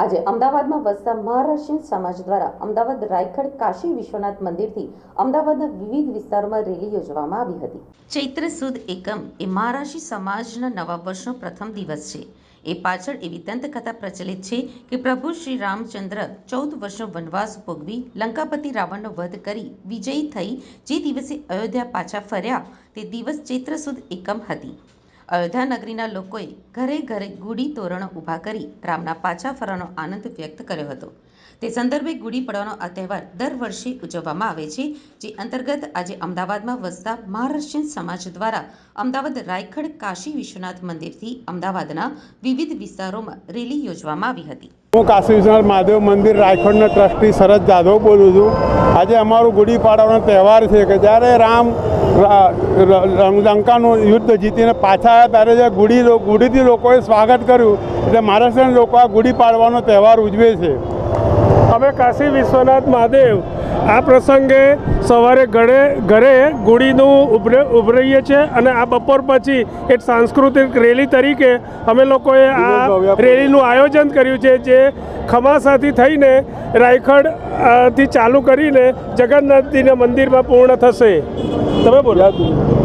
આજે અમદાવાદમાં વસતા મહારાષ્ટ્રીયન સમાજ દ્વારા અમદાવાદ રાયખડ કાશી વિશ્વનાથ મંદિરથી અમદાવાદના વિવિધ વિસ્તારોમાં રેલી યોજવામાં આવી હતી. ચૈત્ર સુદ એકમ એ મહારાષ્ટ્રી સમાજના નવા વર્ષનો પ્રથમ દિવસ છે. એ પાછળ એવી દંતકથા પ્રચલિત છે કે પ્રભુ શ્રી રામચંદ્ર ચૌદ વર્ષનો વનવાસ ભોગવી લંકાપતિ રાવણનો વધ કરી વિજયી થઈ જે દિવસે અયોધ્યા પાછા ફર્યા તે દિવસ ચૈત્ર સુદ એકમ હતી. અયોધ્યા નગરીના લોકોએ ઘરે ઘરે ગુડી તોરણો ઊભા કરી રામના પાછા ફરવાનો આનંદ વ્યક્ત કર્યો હતો. તે સંદર્ભે ગુડી પડવાનો આ તહેવાર દર વર્ષે ઉજવવામાં આવે છે, જે અંતર્ગત આજે અમદાવાદમાં વસતા મહારાષ્ટ્રીયન સમાજ દ્વારા અમદાવાદ રાયખડ કાશી વિશ્વનાથ મંદિરથી અમદાવાદના વિવિધ વિસ્તારોમાં રેલી યોજવામાં આવી હતી. હું કાશી વિશ્વનાથ મહાદેવ મંદિર રાયખંડના ટ્રસ્ટી શરદ જાદવ બોલું છું. આજે અમારું ગુડી પાડવાનો તહેવાર છે કે જ્યારે રામ લંકાનું યુદ્ધ જીતીને પાછા આવ્યા ત્યારે જે ગુડી ગુડીથી લોકોએ સ્વાગત કર્યું, એટલે મહારાષ્ટ્રના લોકો આ ગુડી પાડવાનો તહેવાર ઉજવે છે. અમે કાશી વિશ્વનાથ મહાદેવ આ પ્રસંગે સવારે ઘરે ઘરે ગુડીનું ઉભરે ઉભરીએ છીએ અને આ બપોર પછી એક સાંસ્કૃતિક રેલી તરીકે અમે લોકોએ આ રેલીનું આયોજન કર્યું છે જે ખમાસાથી થઈને રાયખડથી ચાલુ કરીને જગન્નાથજીના મંદિરમાં પૂર્ણ થશે. તમે બોલો.